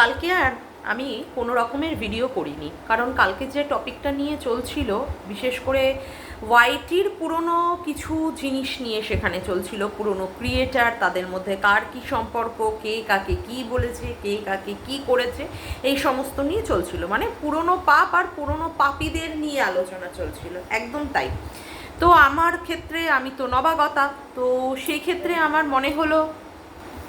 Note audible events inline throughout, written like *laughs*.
কালকে আর আমি কোনো রকমের ভিডিও করিনি। কারণ কালকে যে টপিকটা নিয়ে চলছিল, বিশেষ করে ওয়াইটির পুরনো কিছু জিনিস নিয়ে সেখানে চলছিল। পুরনো ক্রিয়েটার তাদের মধ্যে কার কি সম্পর্ক, কে কাকে কি বলেছে, কে কাকে কি করেছে, এই সমস্ত নিয়ে চলছিল। মানে পুরনো পাপ আর পুরনো পাপীদের নিয়ে আলোচনা চলছিল। একদম তাই। তো আমার ক্ষেত্রে আমি তো নবাগতা, তো সেই ক্ষেত্রে আমার মনে হলো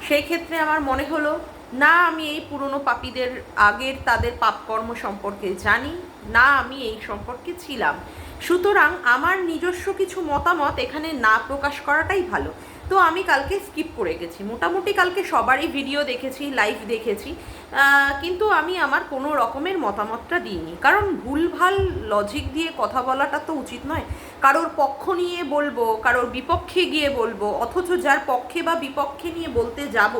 সেই ক্ষেত্রে আমার মনে হলো না, আমি এই পুরনো পাপীদের আগের তাদের পাপকর্ম সম্পর্কে জানি, না, আমি এই সম্পর্কে ছিলাম। সুতরাং আমার নিজস্ব কিছু মতামত এখানে না প্রকাশ করাটাই ভালো। তো আমি কালকে স্কিপ করে গেছি। মোটামুটি কালকে সবারই ভিডিও দেখেছি লাইভ দেখেছি। কিন্তু আমি আমার কোনো রকমের মতামতটা দিইনি। কারণ ভুলভাল লজিক দিয়ে কথা বলাটা তো উচিত নয়। কারোর পক্ষ নিয়ে বলব, কারোর বিপক্ষে গিয়ে বলব, অথচ যার পক্ষে বা বিপক্ষে নিয়ে বলতে যাব,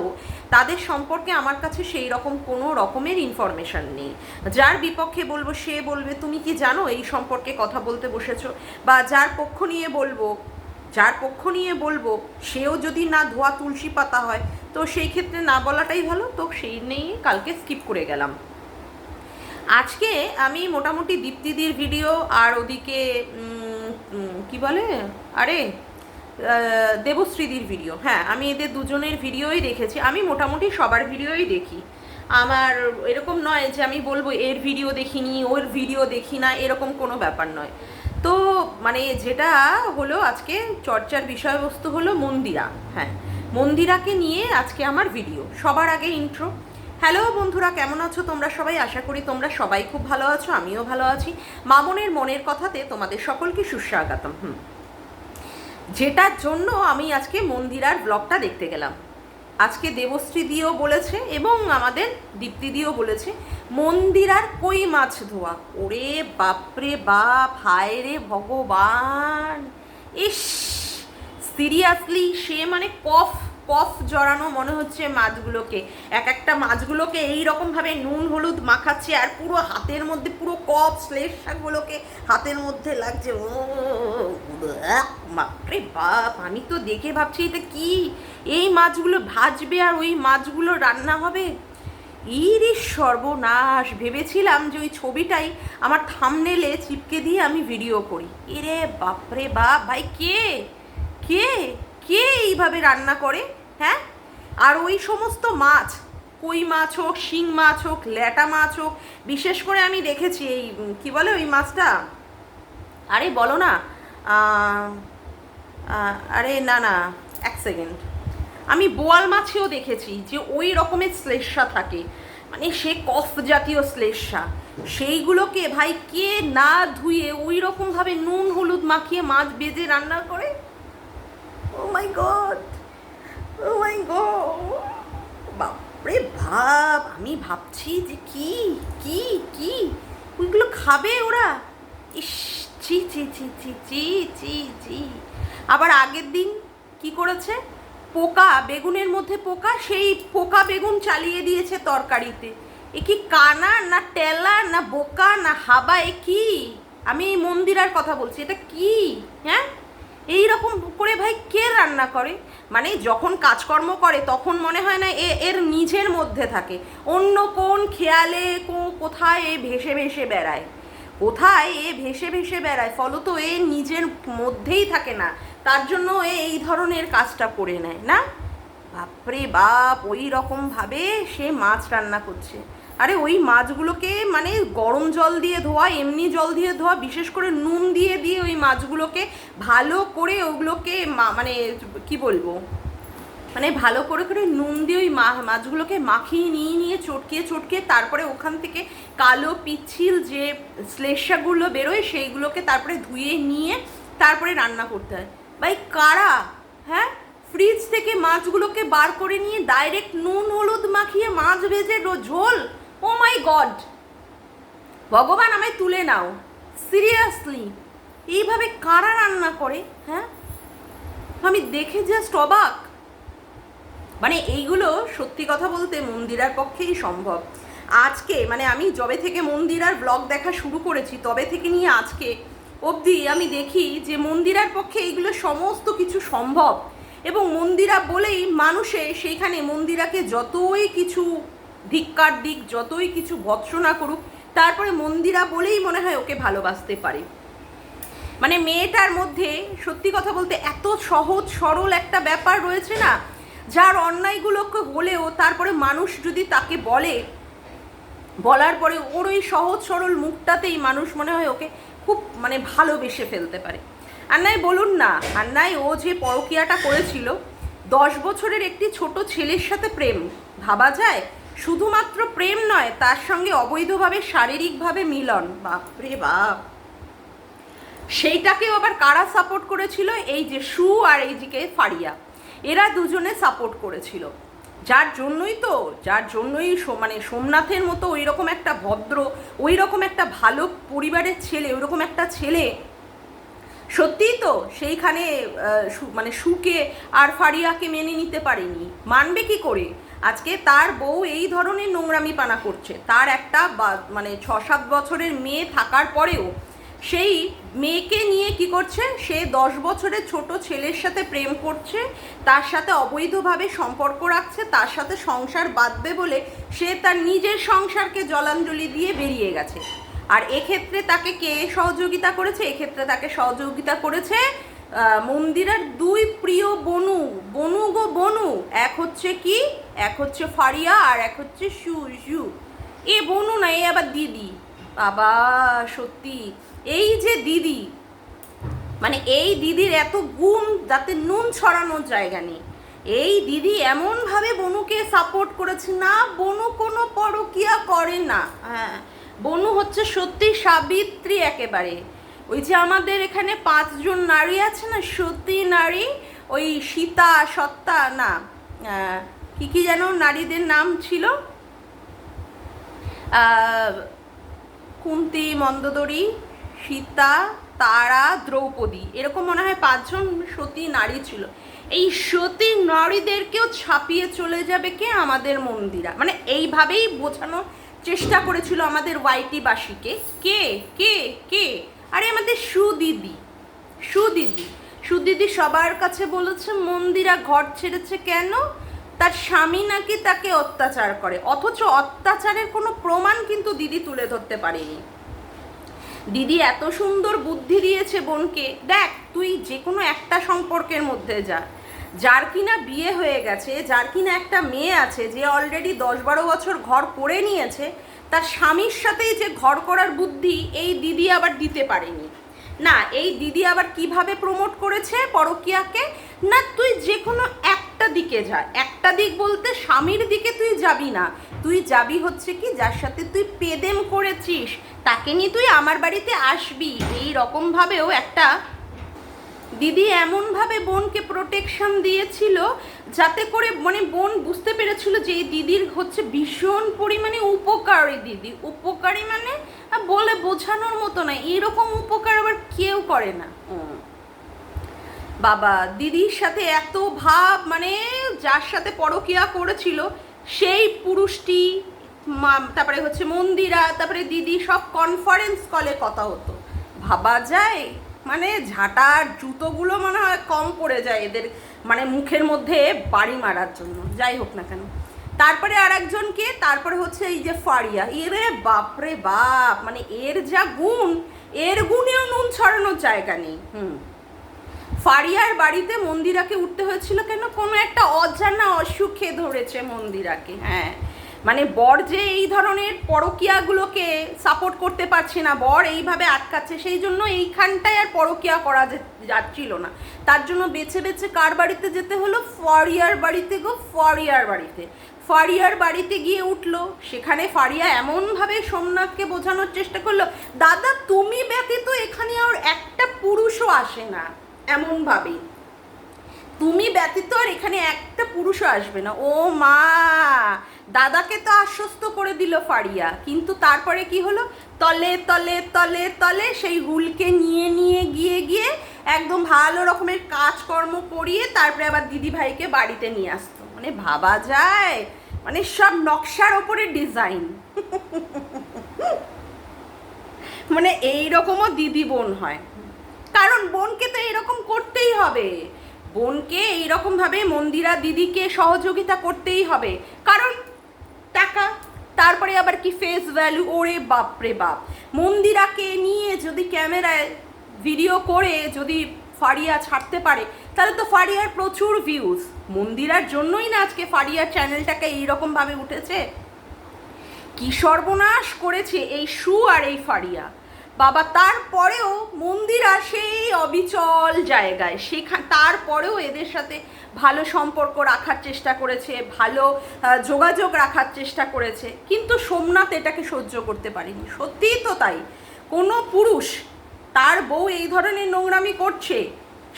তাদের সম্পর্কে আমার কাছে সেই রকম কোনো রকমের ইনফরমেশন নেই। যার বিপক্ষে বলব, সে বলবে, তুমি কি জানো এই সম্পর্কে কথা বলতে বসেছো? বা, যার পক্ষ নিয়ে বলব যার পক্ষ নিয়ে বলব, সেও যদি না ধোয়া তুলসী পাতা হয়, তো সেই ক্ষেত্রে না বলাটাই ভালো, তো সেই নিয়ে কালকে স্কিপ করে গেলাম। আজকে আমি মোটামুটি দীপ্তিদির ভিডিও আর ওদিকে কি বলে? আরে দেবশ্রীদির ভিডিও হ্যাঁ আমি এদের দুজনের ভিডিওই দেখেছি। আমি মোটামুটি সবার ভিডিওই দেখি। আমার এরকম নয় যে আমি বলব, এর ভিডিও দেখিনি, ওর ভিডিও দেখি না, এরকম কোনো ব্যাপার নয়। মানে যেটা হলো আজকে চর্চার বিষয়বস্তু হলো মন্দিরা। হ্যাঁ মন্দিরাকে নিয়ে আজকে আমার ভিডিও সবার আগে ইন্ট্রো হ্যালো বন্ধুরা, কেমন আছো তোমরা সবাই? আশা করি তোমরা সবাই খুব ভালো আছো, আমিও ভালো আছি। মামনের মনের কথাতে তোমাদের সকলকে সুস্বাগতম। হুম। যেটার জন্য আমি আজকে মন্দিরার ব্লগটা দেখতে গেলাম। আজকে দেবশ্রী দিয়েও বলেছে এবং আমাদের দীপ্তি দিয়েও বলেছে, মন্দির আর কই মাছ ধোয়া? ওরে বাপরে বাপ, হায় রে ভগবান। ইস, সিরিয়াসলি সে মানে কফ কফ জড়ানো মনে হচ্ছে মাছগুলোকে। এক একটা মাছগুলোকে এই রকম ভাবে নুন, হলুদ মাখাচ্ছে আর পুরো হাতের মধ্যে, পুরো কফ শ্লেষাগুলোকে হাতের মধ্যে লাগছে। ও বাপরে বাপ, আমি তো দেখে ভাবছি এটা কি? এই মাছগুলো ভাজবে আর ওই মাছগুলো রান্না হবে? ইরে সর্বনাশ, ভেবেছিলাম যে ওই ছবিটাই আমার থামনেলে চিপকে দিয়ে আমি ভিডিও করি। এরে বাপরে বাপ, ভাই কে? কে? কে এইভাবে রান্না করে হ্যাঁ? আর ওই সমস্ত মাছ, কই মাছ হোক, শিং মাছ হোক, ল্যাটা মাছ হোক, বিশেষ করে আমি দেখেছি এই কি বলে ওই মাছটা? আরে বলো না আরে না না, এক সেকেন্ড। আমি বোয়াল মাছেও দেখেছি যে ওই রকমের শ্লেষা থাকে। মানে সে কফ জাতীয় শ্লেষা সেইগুলোকে ভাই কে না ধুয়ে ওই রকমভাবে নুন, হলুদ মাখিয়ে মাছ বেজে রান্না করে? ও মাই গড ও মাই গড বাপরে ভাব আমি ভাবছি যে কি কি কি? ওইগুলো খাবে ওরা? ইস, ছি ছি ছি ছি ছি ছি ছি। আবার আগের দিন কি করেছে? পোকা, বেগুনের মধ্যে পোকা, সেই পোকা বেগুন চালিয়ে দিয়েছে তরকারিতে। এ কি কানা, না টেলা, না বোকা, না হাবা, এ কি? আমি এই মন্দিরার কথা বলছি, এটা কি? হ্যাঁ? এই রকম করে ভাই কে রান্না করে? মানে যখন কাজকর্ম করে, তখন মনে হয় না এ, এর নিজের মধ্যে থাকে। অন্য কোন খেয়ালে কোথায় এ ভেসে ভেসে বেড়ায়? কোথায় এ ভেসে ভেসে বেড়ায়? ফলত এ নিজের মধ্যেই থাকে না। তার জন্য এ এই ধরনের কাজটা করে নেয়, না? বাপরে বাপ ওই রকমভাবে সে মাছ রান্না করছে। আরে ওই মাছগুলোকে মানে গরম জল দিয়ে ধোয়া, এমনি জল দিয়ে ধোয়া, বিশেষ করে নুন দিয়ে দিয়ে ওই মাছগুলোকে ভালো করে ওগুলোকে মানে কি বলব? মানে ভালো করে করে নুন দিয়ে ওই মাছগুলোকে মাখিয়ে নিয়ে নিয়ে চটকিয়ে চটকিয়ে তারপরে ওখান থেকে কালো পিচ্ছিল যে শ্লেষাগুলো বেরোয় সেইগুলোকে তারপরে ধুয়ে নিয়ে তারপরে রান্না করতে হয়। ভাই, কারা? হ্যাঁ? ফ্রিজ থেকে মাছগুলোকে বার করে নিয়ে ডাইরেক্ট নুন, হলুদ মাখিয়ে মাছ ভেজে ঝোল? ও মাই গড ভগবান আমায় তুলে নাও। সিরিয়াসলি এইভাবে কারা রান্না করে হ্যাঁ? আমি দেখে জাস্ট অবাক। মানে এইগুলো সত্যি কথা বলতে মন্দিরার পক্ষেই সম্ভব। আজকে মানে আমি যবে থেকে মন্দিরার ব্লগ দেখা শুরু করেছি, তবে থেকে নিয়ে আজকে অবধি আমি দেখি যে মন্দিরার পক্ষে এইগুলো সমস্ত কিছু সম্ভব। এবং মন্দিরা বলেই মানুষে সেইখানে মন্দিরাকে যতই কিছু ধিক্কার দিক, যতই কিছু ভৎসনা করুক, তারপরে মন্দিরা বলেই মনে হয় ওকে ভালোবাসতে পারে। মানে মেয়েটার মধ্যে, সত্যি কথা বলতে এত সহজ, সরল একটা ব্যাপার রয়েছে না, যার অন্যায়গুলোকে হলেও তারপরে মানুষ যদি তাকে বলে, বলার পরে ওর ওই সহজ, সরল মুখটাতেই মানুষ মনে হয় ওকে খুব মানে ভালোবেসে ফেলতে পারে। আর নাই বলুন না আর নাই ও যে পরকিয়াটা করেছিল, দশ বছরের একটি ছোট ছেলের সাথে প্রেম, ভাবা যায়? শুধুমাত্র প্রেম নয়, তার সঙ্গে অবৈধভাবে, শারীরিকভাবে মিলন। বাপরে বাপ। সেইটাকেও আবার কারা সাপোর্ট করেছিল? এই যে সু আর এই দিকে ফারিয়া। এরা দুজনে সাপোর্ট করেছিল। যার জন্যই তো, যার জন্যই মানে সোমনাথের মতো ওই রকম একটা ভদ্র ওই রকম একটা ভালো পরিবারের ছেলে ওই রকম একটা ছেলে, সত্যিই তো সেইখানে মানে সুকে আর ফারিয়াকে মেনে নিতে পারেনি। মানবে কি করে? আজকে তার বউ এই ধরনের নোংরামি পানা করছে। তার একটা মানে ছ সাত বছরের মেয়ে থাকার পরেও সেই মেয়েকে নিয়ে কি করছে? সে দশ বছরের ছোট ছেলের সাথে প্রেম করছে, তার সাথে অবৈধভাবে সম্পর্ক রাখছে, তার সাথে সংসার বাঁধবে বলে সে তার নিজের সংসারকে জলাঞ্জলি দিয়ে বেরিয়ে গেছে। আর এক্ষেত্রে তাকে কে সহযোগিতা করেছে? এক্ষেত্রে তাকে সহযোগিতা করেছে মন্দিরের দুই প্রিয় বনু বনু গো বনু এক হচ্ছে কি? এক হচ্ছে ফারিয়া আর এক হচ্ছে সু সু এ বনু না এ আবার দিদি। বাবা সত্যি। এই যে দিদি মানে এই দিদির এত গুণ যাতে নুন ছড়ানোর জায়গা নেই। এই দিদি এমনভাবে বনুকে সাপোর্ট করেছে না বনু কোনো পরকিয়া করে না। হ্যাঁ। বনু হচ্ছে সত্যি সাবিত্রী একেবারে। ওই যে আমাদের এখানে পাঁচজন নারী আছে না, সতী নারী, ওই সীতা, সত্তা, না কি কি যেন নারীদের নাম ছিল? কুন্তি, মন্দোদরী, সীতা, তারা, দ্রৌপদী, এরকম মনে হয় পাঁচজন সতী নারী ছিল। এই সতী নারীদেরকেও ছাপিয়ে চলে যাবে কে? আমাদের মন্দিরা। মানে এইভাবেই বোঝানোর চেষ্টা করেছিল আমাদের ওয়াইটিবাসীকে। কে? কে? কে? আরে আমাদের সুদিদি সুদিদি সুদিদি সবার কাছে বলেছে, মন্দিরা ঘর ছেড়েছে কেন? তার স্বামী নাকি তাকে অত্যাচার করে। অথচ অত্যাচারের কোনো প্রমাণ কিন্তু দিদি তুলে ধরতে পারেনি। দিদি এত সুন্দর বুদ্ধি দিয়েছে বোনকে। দেখ, তুই যে কোনো একটা সম্পর্কের মধ্যে যা। যার কিনা বিয়ে হয়ে গেছে, যার কিনা একটা মেয়ে আছে, যে অলরেডি দশ বারো বছর ঘর করে নিয়েছে তার স্বামীর সাথেই যে ঘর করার বুদ্ধি, এই দিদি আবার দিতে পারেনি। না, এই দিদি আবার কীভাবে প্রমোট করেছে পরকিয়াকে? না, তুই যে কোনো একটা দিকে যা। একটা দিক বলতে স্বামীর দিকে তুই যাবি না। তুই যাবি হচ্ছে কি, যার সাথে তুই পেদেম করেছিস। তাকে নিয়ে তুই আমার বাড়িতে আসবি। এই রকমভাবেও একটা দিদি এমনভাবে বোনকে প্রোটেকশন দিয়েছিল যাতে করে মানে বোন বুঝতে পেরেছিল যে এই দিদির হচ্ছে ভীষণ পরিমাণে উপকারী দিদি। উপকারী মানে বলে বোঝানোর মতো না এরকম উপকার আবার কেউ করে না। বাবা দিদির সাথে এত ভাব মানে যার সাথে পরকিয়া করেছিল সেই পুরুষটি তারপরে হচ্ছে মন্দিরা তারপরে দিদি সব কনফারেন্স কলে কথা হতো। ভাবা যায়? মানে ঝাঁটার জুতোগুলো মনে হয় কম পড়ে যায় এদের মানে মুখের মধ্যে বাড়ি মারার জন্য, যাই হোক না কেন। তারপরে আর একজনকে তারপরে হচ্ছে এই যে ফারিয়া, এরে বাপরে বাপ মানে এর যা গুণ, এর গুণেও নুন ছড়ানোর জায়গা নেই, হুম। ফারিয়ার বাড়িতে মন্দিরাকে উঠতে হয়েছিল কেন? কোনো একটা অজানা অসুখে ধরেছে মন্দিরাকে হ্যাঁ। মানে বর যে এই ধরনের পরকিয়াগুলোকে সাপোর্ট করতে পারছে না, বর এইভাবে আটকাচ্ছে, সেই জন্য এইখানটায় আর পরকিয়া করা যাচ্ছিল না। তার জন্য বেছে বেছে কার বাড়িতে যেতে হলো? ফরিয়ার বাড়িতে গো, ফরিয়ার বাড়িতে। ফারিয়ার বাড়িতে গিয়ে উঠল। সেখানে ফারিয়া এমনভাবে সোমনাথকে বোঝানোর চেষ্টা করল, দাদা, তুমি ব্যতীত এখানে আর একটা পুরুষও আসে না। এমনভাবেই। তুমি ব্যতীত আর এখানে একটা পুরুষও আসবে না। ও মা! দাদাকে তো আশ্বস্ত করে দিল ফারিয়া, কিন্তু তারপরে কি হলো? তলে তলে তলে তলে সেই হুলকে নিয়ে নিয়ে, গিয়ে গিয়ে একদম ভালো রকমের কাজকর্ম করিয়ে তারপরে আবার দিদি ভাইকে বাড়িতে নিয়ে আসতো। মানে ভাবা যায় মানে সব নকশার ওপরে ডিজাইন। *laughs* মানে এই রকমও দিদি বোন হয়। কারণ বোনকে তো এরকম করতেই হবে। বোনকে এইরকমভাবে মন্দিরা দিদিকে সহযোগিতা করতেই হবে। কারণ টাকা, তারপরে আবার কি ফেস ভ্যালু ওরে বাপরে বাপ। মন্দিরাকে নিয়ে যদি ক্যামেরায় ভিডিও করে যদি ফারিয়া ছাড়তে পারে, তাহলে তো ফারিয়ার প্রচুর ভিউজ মন্দিরার জন্যই না আজকে ফারিয়ার চ্যানেলটাকে এইরকমভাবে উঠেছে? কি সর্বনাশ করেছে এই শু আর এই ফারিয়া? বাবা তারপরেও মন্দিরা সেই অবিচল জায়গায়। সেখান তারপরেও এদের সাথে ভালো সম্পর্ক রাখার চেষ্টা করেছে, ভালো যোগাযোগ রাখার চেষ্টা করেছে। কিন্তু সোমনাথ এটাকে সহ্য করতে পারেনি। সত্যিই তো তাই। কোনো পুরুষ তার বউ এই ধরনের নোংরামি করছে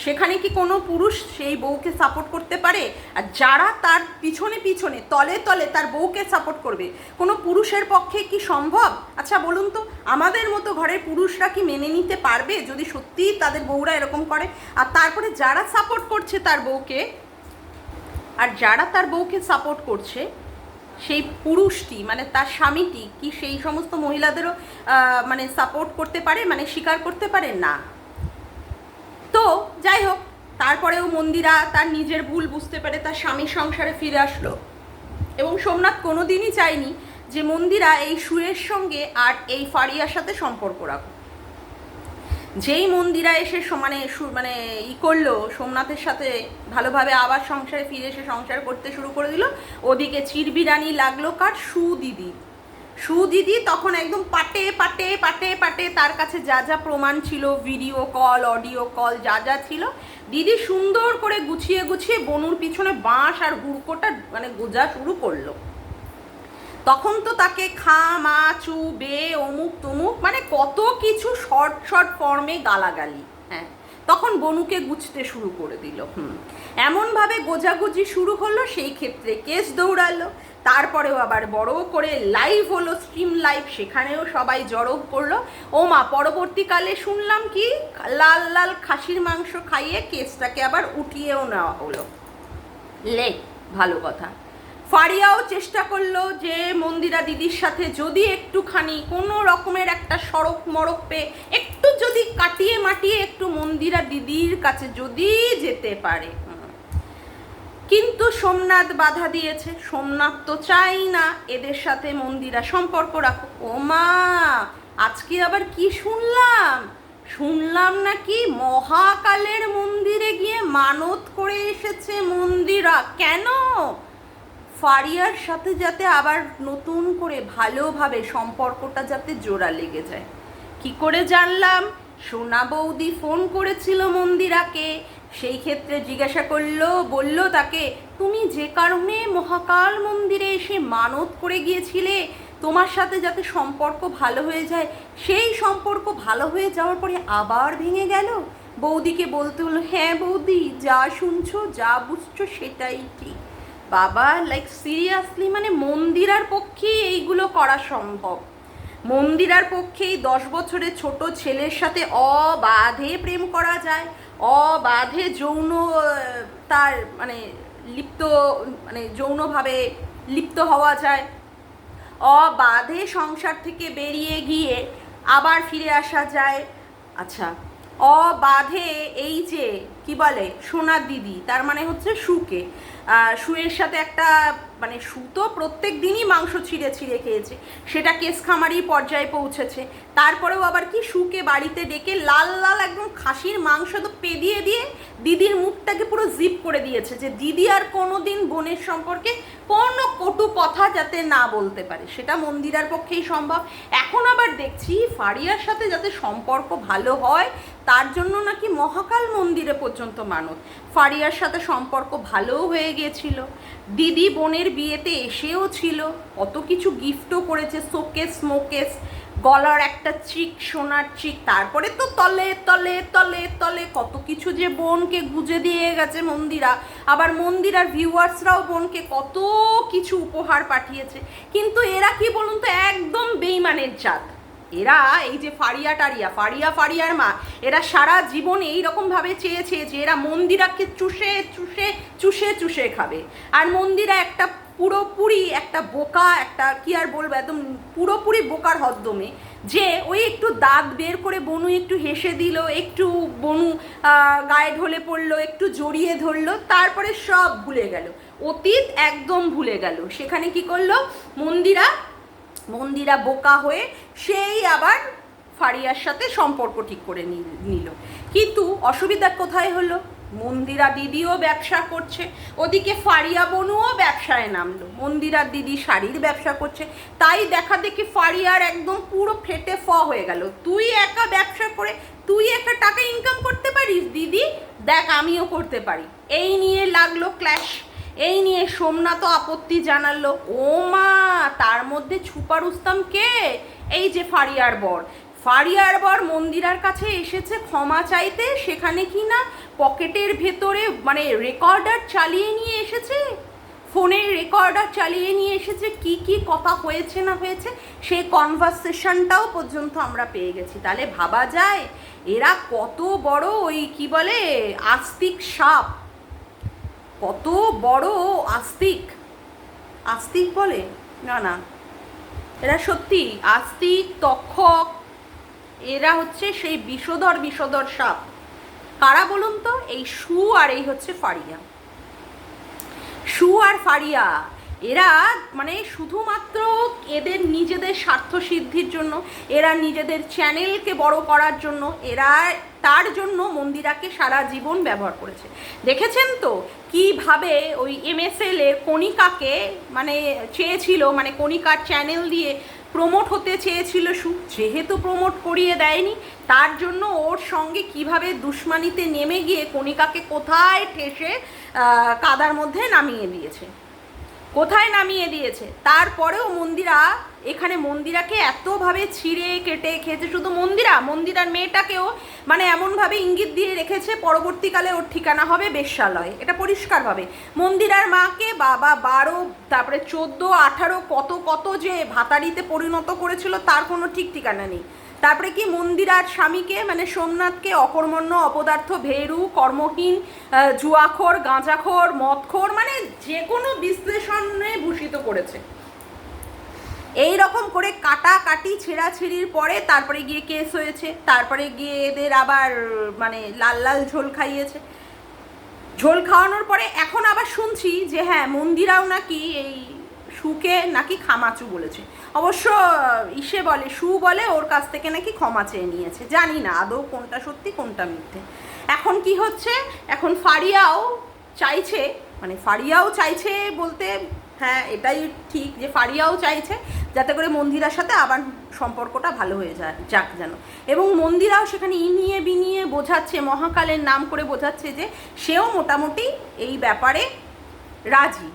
সেখানে কি কোনো পুরুষ সেই বউকে সাপোর্ট করতে পারে? আর যারা তার পিছনে পিছনে, তলে তলে তার বউকে সাপোর্ট করবে, কোনো পুরুষের পক্ষে কি সম্ভব? আচ্ছা বলুন তো, আমাদের মতো ঘরের পুরুষরা কি মেনে নিতে পারবে যদি সত্যিই তাদের বউরা এরকম করে? আর তারপরে যারা সাপোর্ট করছে তার বউকে, আর যারা তার বউকে সাপোর্ট করছে, সেই পুরুষটি মানে তার স্বামীটি কি সেই সমস্ত মহিলাদেরও মানে সাপোর্ট করতে পারে মানে স্বীকার করতে পারে? না। তো যাই হোক, তারপরেও মন্দিরা তার নিজের ভুল বুঝতে পেরে তার স্বামীর সংসারে ফিরে আসলো। এবং সোমনাথ কোনোদিনই চায়নি যে মন্দিরা এই সুরের সঙ্গে আর এই ফারিয়ার সাথে সম্পর্ক রাখুক। যেই মন্দিরা এসে মানে মানে ই করল, সোমনাথের সাথে ভালোভাবে আবার সংসারে ফিরে এসে সংসার করতে শুরু করে দিল, ওদিকে চিরবিরানি লাগল কার সুদিদি। সুদিদি তখন একদম পাটে পাটে পাটে পাটে তার কাছে যা যা প্রমাণ ছিল ভিডিও কল অডিও কল যা যা ছিল, দিদি সুন্দর করে গুছিয়ে গুছিয়ে বনুর পিছনে বাঁশ আর হুড়কোটা মানে গোজা শুরু করল। তখন তো তাকে খা, মা, চু, বে, অমুক, তমুক মানে কত কিছু শর্ট শর্ট ফর্মে গালাগালি হ্যাঁ। তখন বনুকে গুছতে শুরু করে দিল, হুম। এমনভাবে গোজাগুজি শুরু হলো, সেই ক্ষেত্রে কেস দৌড়ালো। তারপরেও আবার বড় করে লাইভ হলো স্ট্রিম লাইভ সেখানেও সবাই জড়ো করল। ও মা পরবর্তীকালে শুনলাম কি, লাল লাল খাসির মাংস খাইয়ে কেসটাকে আবার উঠিয়েও নেওয়া হলো। লে, ভালো কথা। ফারিয়াও চেষ্টা করল যে মন্দিরা দিদির সাথে যদি একটুখানি কোনো রকমের একটা সড়ক মড়ক পেয়ে একটু যদি কাটিয়ে মাটিয়ে একটু মন্দিরা দিদির কাছে যদি যেতে পারে। কিন্তু সোমনাথ বাধা দিয়েছে। সোমনাথ তো চাই না এদের সাথে মন্দিরা সম্পর্ক রাখো ও মা, আজকে আবার কি শুনলাম? শুনলাম নাকি মহাকালের মন্দিরে গিয়ে মানত করে এসেছে মন্দিরা। কেন? ফারিয়ার সাথে যাতে আবার নতুন করে ভালোভাবে সম্পর্কটা যাতে জোড়া লেগে যায়। কি করে জানলাম? সোনা বৌদি ফোন করেছিল মন্দিরাকে। সেই ক্ষেত্রে জিজ্ঞাসা করল, বলল তাকে, তুমি যে কারণে মহাকাল মন্দিরে এসে মানত করে গিয়েছিলে, তোমার সাথে যাতে সম্পর্ক ভালো হয়ে যায়, সেই সম্পর্ক ভালো হয়ে যাওয়ার পরে আবার ভেঙে গেল? বৌদিকে বলতে হলো হ্যাঁ বৌদি, যা শুনছো, যা বুঝছ, সেটাই ঠিক। বাবা লাইক সিরিয়াসলি মানে মন্দিরার পক্ষেই এইগুলো করা সম্ভব। মন্দিরার পক্ষেই দশ বছরের ছোট ছেলের সাথে অবাধে প্রেম করা যায়, অবাধে যৌন তার মানে লিপ্ত মানে যৌনভাবে লিপ্ত হওয়া যায়। অবাধে সংসার থেকে বেরিয়ে গিয়ে আবার ফিরে আসা যায়। আচ্ছা অবাধে এই যে কি বলে? সোনার দিদি তার মানে হচ্ছে আহ, সুয়ের সাথে একটা মানে সু তো প্রত্যেক দিনই মাংস ছিঁড়ে ছিঁড়ে খেয়েছে। সেটা কেস খামারি পর্যায়ে পৌঁছেছে। তারপরেও আবার কি সুকে বাড়িতে ডেকে লাল লাল একদম খাসির মাংস তো পেদিয়ে দিয়ে দিদির মুখটাকে পুরো জিপ করে দিয়েছে যে দিদি আর কোনো দিন বোনের সম্পর্কে কোনো কটু কথা যাতে না বলতে পারে। সেটা মন্দিরার পক্ষেই সম্ভব। এখন আবার দেখছি ফারিয়ার সাথে যাতে সম্পর্ক ভালো হয় তার জন্য নাকি মহাকাল মন্দিরে পর্যন্ত মানত। ফারিয়ার সাথে সম্পর্ক ভালোও হয়ে গিয়েছিল। দিদি বোনের বিয়েতে এসেও ছিল। কত কিছু গিফটও করেছে শোকেস স্মোকেস গলার একটা চিক, সোনার চিক, তারপরে তো তলে তলে তলে তলে কত কিছু যে বোনকে গুজে দিয়ে গেছে মন্দিরা। আবার মন্দিরার ভিউয়ার্সরাও বোনকে কত কিছু উপহার পাঠিয়েছে। কিন্তু এরা কি বলুন তো, একদম বেইমানের জাত। এরা এই যে ফারিয়া টারিয়া ফারিয়া ফারিয়ার মা, এরা সারা জীবন এই রকম ভাবে চেয়েছে যে এরা মন্দিরাকে চুষে চুষে চুষে চুষে খাবে। আর মন্দিরা একটা পুরোপুরি একটা বোকা, একটা কি আর বলব, একদম পুরোপুরি বোকার হদ্দমে যে ওই একটু দাঁত বের করে বনু একটু হেসে দিল, একটু বনু গায়ে ঢলে পড়ল, একটু জড়িয়ে ধরলো, তারপরে সব ভুলে গেল। অতীত একদম ভুলে গেল। সেখানে কি করল? মন্দিরা মন্দিরা বোকা হয়ে সেই আবার ফারিয়ার সাথে সম্পর্ক ঠিক করে নিল। কিন্তু অসুবিধা কোথায় হলো? মন্দিরা দিদিও ব্যবসা করছে, ওদিকে ফারিয়া বনুও ব্যবসায় নামলো। মন্দিরার দিদি শাড়ির ব্যবসা করছে, তাই দেখা দেখি ফারিয়ার একদম পুরো ফেটে ফ হয়ে গেল। তুই একা ব্যবসা করে, তুই একটা টাকা ইনকাম করতে পারিস দিদি? দেখ আমিও করতে পারি। এই নিয়ে লাগল ক্ল্যাশ এই নিয়ে সোমনাথও আপত্তি জানালো। ও মা, তার মধ্যে ছুপার রুস্তাম কে? এই যে ফারিয়ার বর। ফারিয়ার বর মন্দিরার কাছে এসেছে ক্ষমা চাইতে, সেখানে কি না পকেটের ভেতরে মানে রেকর্ডার চালিয়ে নিয়ে এসেছে? ফোনের রেকর্ডার চালিয়ে নিয়ে এসেছে, কি কি কথা হয়েছে না হয়েছে সেই কনভারসেশনটাও পর্যন্ত আমরা পেয়ে গেছি। তাহলে ভাবা যায়, এরা কত বড় ওই কি বলে, আস্তিক সাপ। কত বড় আস্তিক। আস্তিক বলে? না না। এরা সত্যি আস্তিক, তক্ষক। এরা হচ্ছে সেই বিষধর বিষধর সাপ। কারা বলুন তো? এই সু আর এই হচ্ছে ফারিয়া। সু আর ফারিয়া। এরা মানে শুধুমাত্র এদের নিজেদের স্বার্থ সিদ্ধির জন্য, এরা নিজেদের চ্যানেলকে বড় করার জন্য, এরা তার জন্য মন্দিরাকে সারা জীবন ব্যবহার করেছে। দেখেছেন তো কীভাবে ওই এমএসএল এর কণিকাকে মানে চেয়েছিল মানে কণিকার চ্যানেল দিয়ে প্রমোট হতে চেয়েছিল সু, যেহেতু প্রমোট করিয়ে দেয়নি, তার জন্য ওর সঙ্গে কীভাবে দুশ্মানিতে নেমে গিয়ে কণিকাকে কোথায় ঠেসে কাদার মধ্যে নামিয়ে দিয়েছে। কোথায় নামিয়ে দিয়েছে? তারপরেও মন্দিরা এখানে মন্দিরাকে এতভাবে ছিঁড়ে, কেটে খেয়েছে। শুধু মন্দিরা, মন্দিরার মেয়েটাকেও মানে এমনভাবে ইঙ্গিত দিয়ে রেখেছে, পরবর্তীকালে ওর ঠিকানা হবে বেশ্যালয়। এটা পরিষ্কারভাবে। মন্দিরার মাকে বাবা বারো, তারপরে চোদ্দ, আঠারো, কত কত যে ভাতারিতে পরিণত করেছিল, তার কোনো ঠিক ঠিকানা নেই। তারপরে কি মন্দিরার স্বামীকে মানে সোমনাথকে, অকর্মণ্য, অপদার্থ, ভেরু, কর্মহীন জুয়াখোর, গাঁজাখোর, মদখোর মানে যে কোনো বিশ্লেষণে ভূষিত করেছে। এই রকম করে কাটা কাটি ছেঁড়াছিড়ির পরে তারপরে গিয়ে কেস হয়েছে, তারপরে গিয়ে এদের আবার মানে লাল লাল ঝোল খাইয়েছে। ঝোল খাওয়ানোর পরে এখন আবার শুনছি যে হ্যাঁ মন্দিরাও নাকি এই সুকে নাকি খামাচু বলেছে। অবশ্য, ইসে বলে, সু বলে, ওর কাছ থেকে নাকি ক্ষমা চেয়ে নিয়েছে। জানি না আদৌ কোনটা সত্যি, কোনটা মিথ্যে। এখন কি হচ্ছে? এখন ফারিয়াও চাইছে মানে ফারিয়াও চাইছে বলতে হ্যাঁ এটাই ঠিক যে ফারিয়াও চাইছে যাতে করে মন্দিরার সাথে আবার সম্পর্কটা ভালো হয়ে যায়, যাক যেন। এবং মন্দিরাও সেখানে ইনিয়ে বিনিয়ে বোঝাচ্ছে, মহাকালের নাম করে বোঝাচ্ছে যে সেও মোটামুটি এই ব্যাপারে রাজি।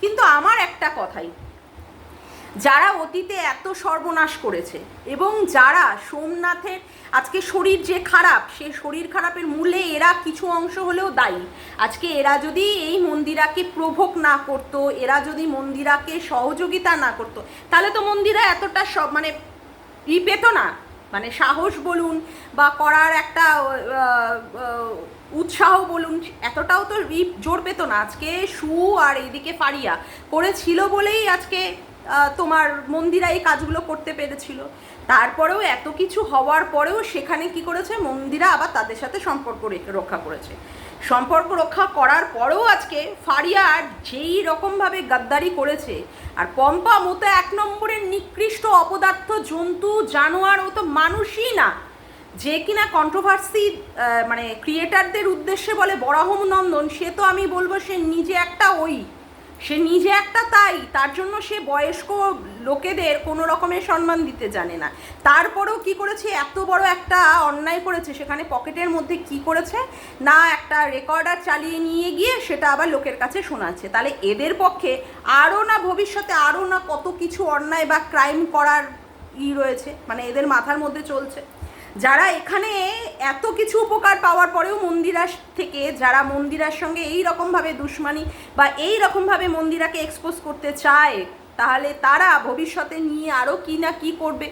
কিন্তু আমার একটা কথাই যারা অতীতে এত সর্বনাশ করেছে এবং যারা সোমনাথের আজকে শরীর যে খারাপ, সে শরীর খারাপের মূলে এরা কিছু অংশ হলেও দায়ী। আজকে এরা যদি এই মন্দিরাকে প্রভোগ না করত, এরা যদি মন্দিরাকে সহযোগিতা না করতো, তাহলে তো মন্দিরা এতটা সব মানে ই পেত না। মানে সাহস বলুন বা করার একটা উৎসাহ বলুন, এতটাও তো জোর পেত না। আজকে সু আর এইদিকে ফারিয়া করেছিল বলেই আজকে তোমার মন্দিরা এই কাজগুলো করতে পেরেছিল। তারপরেও এত কিছু হওয়ার পরেও সেখানে কি করেছে? মন্দিরা আবার তাদের সাথে সম্পর্ক রক্ষা করেছে। সম্পর্ক রক্ষা করার পরেও আজকে ফারিয়ার যেই রকমভাবে গাদ্দারি করেছে, আর পম্পা মতো এক নম্বরের নিকৃষ্ট অপদার্থ জন্তু, জানোয়ার, ও তো মানুষই না। যে কিনা কন্ট্রোভার্সি মানে ক্রিয়েটারদের উদ্দেশ্যে বলে বরাহম নন্দন, সে তো আমি বলব সে নিজে একটা ওই। সে নিজে একটা তাই, তার জন্য সে বয়স্ক লোকেদের কোনো রকমের সম্মান দিতে জানে না। তারপরেও কি করেছে? এত বড় একটা অন্যায় করেছে, সেখানে পকেটের মধ্যে কি করেছে? না, একটা রেকর্ডার চালিয়ে নিয়ে গিয়ে সেটা আবার লোকের কাছে শোনাচ্ছে। তাহলে এদের পক্ষে আরও না ভবিষ্যতে আরও না কত কিছু অন্যায় বা ক্রাইম করার ই রয়েছে? মানে এদের মাথার মধ্যে চলছে। যারা এখানে এত কিছু উপকার পাওয়ার পরেও মন্দিরার থেকে, যারা মন্দিরার সঙ্গে এই রকমভাবে দুশ্মানি বা এই রকমভাবে মন্দিরাকে এক্সপোজ করতে চায়, তাহলে তারা ভবিষ্যতে নিয়ে আরও কি না কী করবে?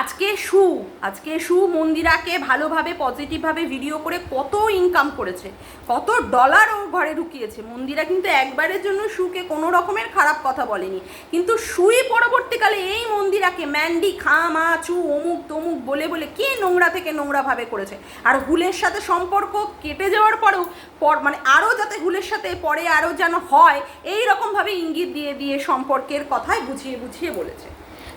আজকে সু আজকে সু মন্দিরাকে ভালোভাবে পজিটিভভাবে ভিডিও করে কত ইনকাম করেছে, কত ডলার ও ঘরে ঢুকিয়েছে। মন্দিরা কিন্তু একবারের জন্য সুকে কোনো রকমের খারাপ কথা বলেনি। কিন্তু সুই পরবর্তীকালে এই মন্দিরাকে ম্যান্ডি খা মা চু, অমুক, তমুক বলে বলে কে নোংরা থেকে নোংরাভাবে করেছে? আর হুলের সাথে সম্পর্ক কেটে যাওয়ার পরেও, পর মানে আরও যাতে হুলের সাথে পরে আরও যেন হয়, এই রকমভাবে ইঙ্গিত দিয়ে দিয়ে সম্পর্কের কথায় বুঝিয়ে বুঝিয়ে বলেছে।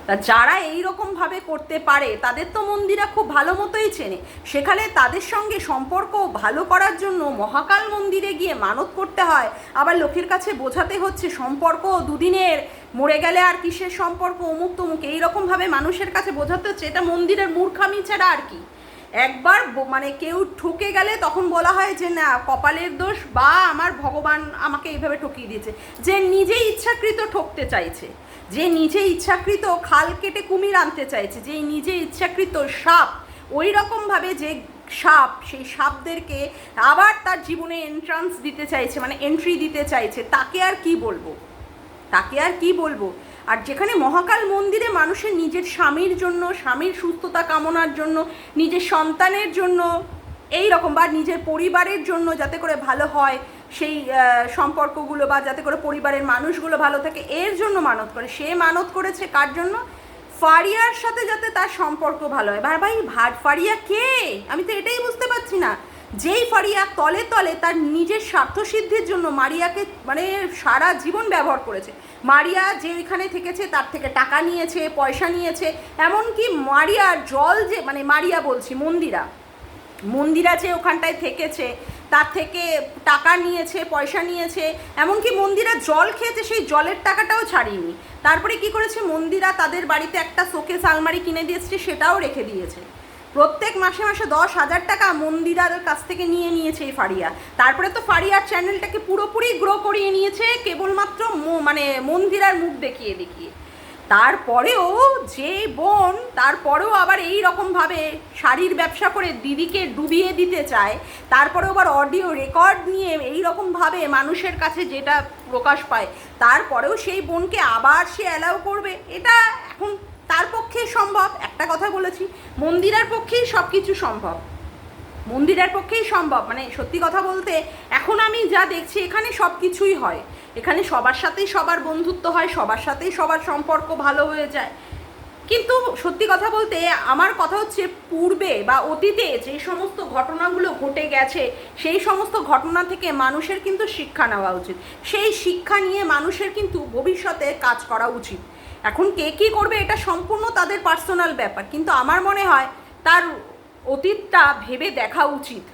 তা যারা এই রকমভাবে করতে পারে, তাদের তো মন্দিরা খুব ভালো মতোই চেনে। সেখানে তাদের সঙ্গে সম্পর্ক ভালো করার জন্য মহাকাল মন্দিরে গিয়ে মানত করতে হয়। আবার লোকের কাছে বোঝাতে হচ্ছে সম্পর্ক দুদিনের, মরে গেলে আর কিসের সম্পর্ক অমুক তমুক এইরকমভাবে মানুষের কাছে বোঝাতে হচ্ছে, এটা মন্দিরের মূর্খামি ছাড়া আর কি। একবার মানে কেউ ঠকে গেলে তখন বলা হয় যে, না, কপালের দোষ বা আমার ভগবান আমাকে এইভাবে ঠকিয়ে দিয়েছে। যে নিজে ইচ্ছাকৃত ঠকতে চাইছে, যে নিজে ইচ্ছাকৃত খাল কেটে কুমির আনতে চাইছে, যে নিজে ইচ্ছাকৃত সাপ, ওই রকমভাবে যে সাপ, সেই সাপদেরকে আবার তার জীবনে এন্ট্রান্স দিতে চাইছে মানে এন্ট্রি দিতে চাইছে, তাকে আর কি বলব? তাকে আর কি বলব? আর যেখানে মহাকাল মন্দিরে মানুষের নিজের স্বামীর জন্য, স্বামীর সুস্থতা কামনার জন্য, নিজের সন্তানের জন্য, এই রকম বা নিজের পরিবারের জন্য যাতে করে ভালো হয়, সেই সম্পর্কগুলো বা যাতে করে পরিবারের মানুষগুলো ভালো থাকে, এর জন্য মানত করে। সে মানত করেছে কার জন্য? ফারিয়ার সাথে যাতে তার সম্পর্ক ভালো হয়। ভাই ভাট ফারিয়া কে? আমি তো এটাই বুঝতে পারছি না। যেই ফারিয়া তলে তলে তার নিজের স্বার্থসিদ্ধির জন্য মারিয়াকে মানে সারা জীবন ব্যবহার করেছে। মারিয়া যে ওইখানে থেকেছে তার থেকে টাকা নিয়েছে, পয়সা নিয়েছে, এমনকি মারিয়ার জল যে মানে মারিয়া বলছি, মন্দিরা। মন্দিরা যে ওখানটায় থেকেছে, তার থেকে টাকা নিয়েছে, পয়সা নিয়েছে, এমনকি মন্দিরা জল খেয়েছে, সেই জলের টাকাটাও ছাড়িনি। তারপরে কি করেছে? মন্দিরা তাদের বাড়িতে একটা শোকেস আলমারি কিনে দিয়েছে সেটাও রেখে দিয়েছে। প্রত্যেক মাসে মাসে দশ হাজার টাকা মন্দিরার কাছ থেকে নিয়ে নিয়েছে এই ফারিয়া। তারপরে তো ফারিয়ার চ্যানেলটাকে পুরোপুরি গ্রো করিয়ে নিয়েছে কেবলমাত্র মানে মন্দিরার মুখ দেখিয়ে দেখিয়ে। তারপরেও যে বোন, তারপরেও আবার এই রকমভাবে শাড়ির ব্যবসা করে দিদিকে ডুবিয়ে দিতে চায়, তারপরেও আবার অডিও রেকর্ড নিয়ে এই রকমভাবে মানুষের কাছে যেটা প্রকাশ পায়, তারপরেও সেই বোনকে আবার সে অ্যালাউ করবে, এটা এখন তার পক্ষে সম্ভব, একটা কথা বলেছি, মন্দিরের পক্ষেই সব কিছু সম্ভব। মন্দিরের পক্ষেই সম্ভব মানে সত্যি কথা বলতে, এখন আমি যা দেখছি, এখানে সব কিছুই হয়। এখানে সবার সাথেই সবার বন্ধুত্ব হয়, সবার সাথেই সবার সম্পর্ক ভালো হয়ে যায়। কিন্তু সত্যি কথা বলতে, আমার কথা হচ্ছে পূর্বে বা অতীতে যে সমস্ত ঘটনাগুলো ঘটে গেছে, সেই সমস্ত ঘটনা থেকে মানুষের কিন্তু শিক্ষা নেওয়া উচিত। সেই শিক্ষা নিয়ে মানুষের কিন্তু ভবিষ্যতে কাজ করা উচিত। এখন কে কী করবে এটা সম্পূর্ণ তাদের পার্সোনাল ব্যাপার। কিন্তু আমার মনে হয় তার অতীতটা ভেবে দেখা উচিত।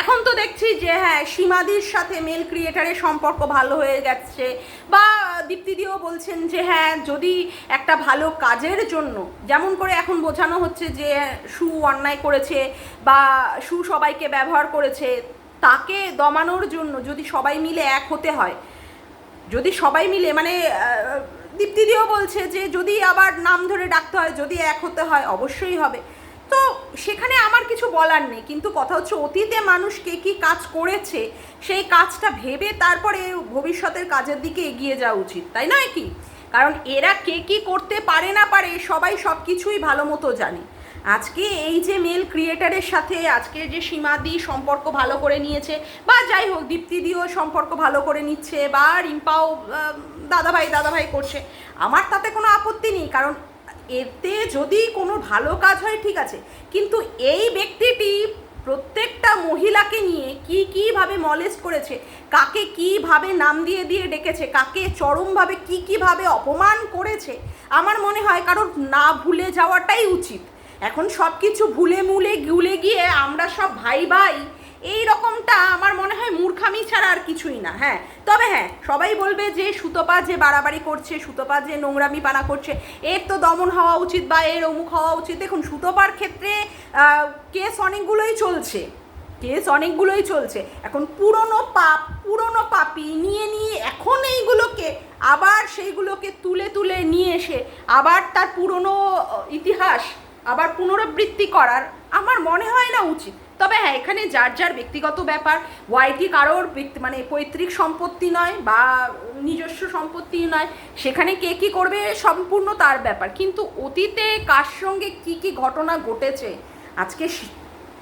এখন তো দেখছি যে হ্যাঁ সীমাদির সাথে মেল ক্রিয়েটারের সম্পর্ক ভালো হয়ে গেছে বা দীপ্তিদিও বলছেন যে হ্যাঁ যদি একটা ভালো কাজের জন্য, যেমন করে এখন বোঝানো হচ্ছে যে, সু অন্যায় করেছে বা সু সবাইকে ব্যবহার করেছে, তাকে দমানোর জন্য যদি সবাই মিলে এক হতে হয়, যদি সবাই মিলে মানে দীপ্তিদিও বলছে যে যদি আবার নাম ধরে ডাকতে হয়, যদি এক হতে হয়, অবশ্যই হবে। তো সেখানে আমার কিছু বলার নেই, কিন্তু কথা হচ্ছে অতীতে মানুষ কে কী কাজ করেছে, সেই কাজটা ভেবে তারপরে ভবিষ্যতের কাজের দিকে এগিয়ে যাওয়া উচিত, তাই নয় কি? কারণ এরা কে কী করতে পারে না পারে, সবাই সব কিছুই ভালো মতো জানে। আজকে এই যে মেল ক্রিয়েটারের সাথে আজকে যে সীমাদি সম্পর্ক ভালো করে নিয়েছে, বা যাই হোক দীপ্তিদিও সম্পর্ক ভালো করে নিচ্ছে, বা রিম্পাও দাদাভাই দাদাভাই করছে, আমার তাতে কোনো আপত্তি নেই, কারণ এতে যদি কোনো ভালো কাজ হয়, ঠিক আছে, কিন্তু এই ব্যক্তিটি প্রত্যেকটা মহিলাকে নিয়ে কি কীভাবে মলেস্ট করেছে, কাকে কীভাবে নাম দিয়ে দিয়ে ডেকেছে, কাকে চরমভাবে কি কীভাবে অপমান করেছে, আমার মনে হয় কারোর না ভুলে যাওয়াটাই উচিত। এখন সব কিছু ভুলে মুলে গুলে গিয়ে আমরা সব ভাই ভাই, এই রকমটা আমার মনে হয় মূর্খামি ছাড়া আর কিছুই না হ্যাঁ। তবে হ্যাঁ সবাই বলবে যে সুতপা যে বাড়াবাড়ি করছে, সুতপা যে নোংরামি পানা করছে, এর তো দমন হওয়া উচিত বা এর অমুক হওয়া উচিত। দেখুন, সুতপার ক্ষেত্রে কেস অনেকগুলোই চলছে, কেস অনেকগুলোই চলছে। এখন পুরনো পাপ, পুরনো পাপি নিয়ে নিয়ে এখন এইগুলোকে, আবার সেইগুলোকে তুলে তুলে নিয়ে এসে আবার তার পুরনো ইতিহাস আবার পুনরাবৃত্তি করার আমার মনে হয় না উচিত। তবে হ্যাঁ এখানে যার যার ব্যক্তিগত ব্যাপার ওয়াইটি কারোর মানে পৈতৃক সম্পত্তি নয় বা নিজস্ব সম্পত্তি নয়, সেখানে কে কী করবে সম্পূর্ণ তার ব্যাপার। কিন্তু অতীতে কার সঙ্গে কি কি ঘটনা ঘটেছে, আজকে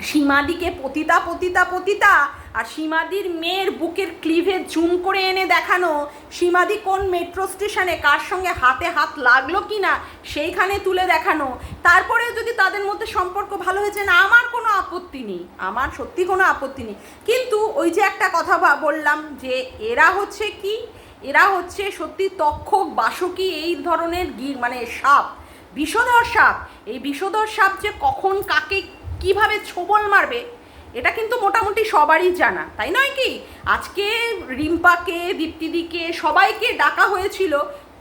সীমাদিকে পতিতা পতিতা পতিতা আর সীমাদির মেয়ের বুকের ক্লিভে জুম করে এনে দেখানো, সীমাদি কোন মেট্রো স্টেশনে কার সঙ্গে হাতে হাত লাগল কি না সেইখানে তুলে দেখানো। তারপরে যদি তাদের মধ্যে সম্পর্ক ভালো হয়েছে না, আমার কোনো আপত্তি নেই, আমার সত্যি কোনো আপত্তি নেই। কিন্তু ওই যে একটা কথা বললাম যে এরা হচ্ছে কি? এরা হচ্ছে সত্যি তক্ষক বাসকি এই ধরনের গি- মানে সাপ, বিষধর সাপ। এই বিষধর সাপ যে কখন কাকে কীভাবে ছোবল মারবে এটা কিন্তু মোটামুটি সবারই জানা, তাই নয় কি? আজকে রিম্পাকে, দীপ্তিদিকে সবাইকে ডাকা হয়েছিল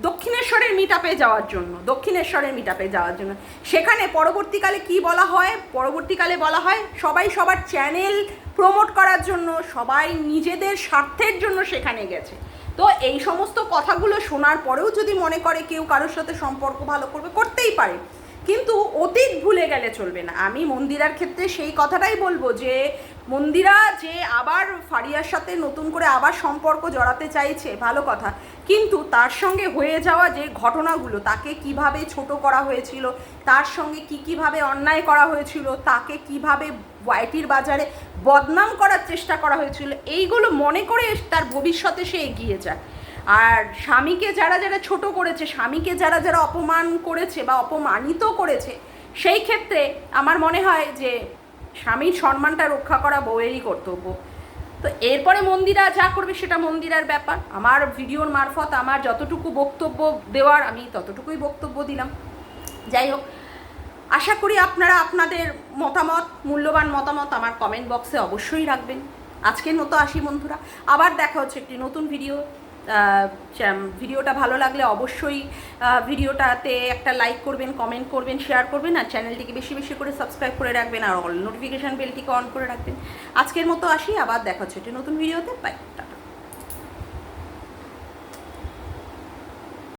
দক্ষিণেশ্বরের মিটাপে যাওয়ার জন্য, দক্ষিণেশ্বরের মিটাপে যাওয়ার জন্য। সেখানে পরবর্তীকালে কি বলা হয়? পরবর্তীকালে বলা হয় সবাই সবার চ্যানেল প্রমোট করার জন্য, সবাই নিজেদের স্বার্থের জন্য সেখানে গেছে। তো এই সমস্ত কথাগুলো শোনার পরেও যদি মনে করে কেউ কারোর সাথে সম্পর্ক ভালো করবে, করতেই পারে। কিন্তু অতীত ভুলে গেলে চলবে না। আমি মন্দিরার ক্ষেত্রে সেই কথাটাই বলব যে, মন্দিরা যে আবার ফারিয়ার সাথে নতুন করে আবার সম্পর্ক জড়াতে চাইছে, ভালো কথা। কিন্তু তার সঙ্গে হয়ে যাওয়া যে ঘটনাগুলো, তাকে কীভাবে ছোট করা হয়েছিল, তার সঙ্গে কি কীভাবে অন্যায় করা হয়েছিল, তাকে কীভাবে ওয়াইটির বাজারে বদনাম করার চেষ্টা করা হয়েছিল, এইগুলো মনে করে তার ভবিষ্যতে সে এগিয়ে যায়। আর স্বামীকে যারা যারা ছোট করেছে, স্বামীকে যারা যারা অপমান করেছে বা অপমানিত করেছে, সেই ক্ষেত্রে আমার মনে হয় যে স্বামীর সম্মানটা রক্ষা করা বউয়েরই কর্তব্য। তো এরপরে মন্দিরা যা করবে সেটা মন্দিরার ব্যাপার। আমার ভিডিওর মারফত আমার যতটুকু বক্তব্য দেওয়ার আমি ততটুকুই বক্তব্য দিলাম। যাই হোক, আশা করি আপনারা আপনাদের মতামত, মূল্যবান মতামত আমার কমেন্ট বক্সে অবশ্যই রাখবেন। আজকের মতো আসি বন্ধুরা। আবার দেখা হচ্ছে একটি নতুন ভিডিও ভিডিওটা ভালো লাগলে অবশ্যই ভিডিওটাতে একটা লাইক করবেন কমেন্ট করবেন শেয়ার করবেন, আর চ্যানেলটিকে বেশি বেশি করে সাবস্ক্রাইব করে রাখবেন, আর অল নোটিফিকেশান বেলটিকে অন করে রাখবেন। আজকের মতো আসি, আবার দেখা হচ্ছে একটি নতুন ভিডিওতে বাই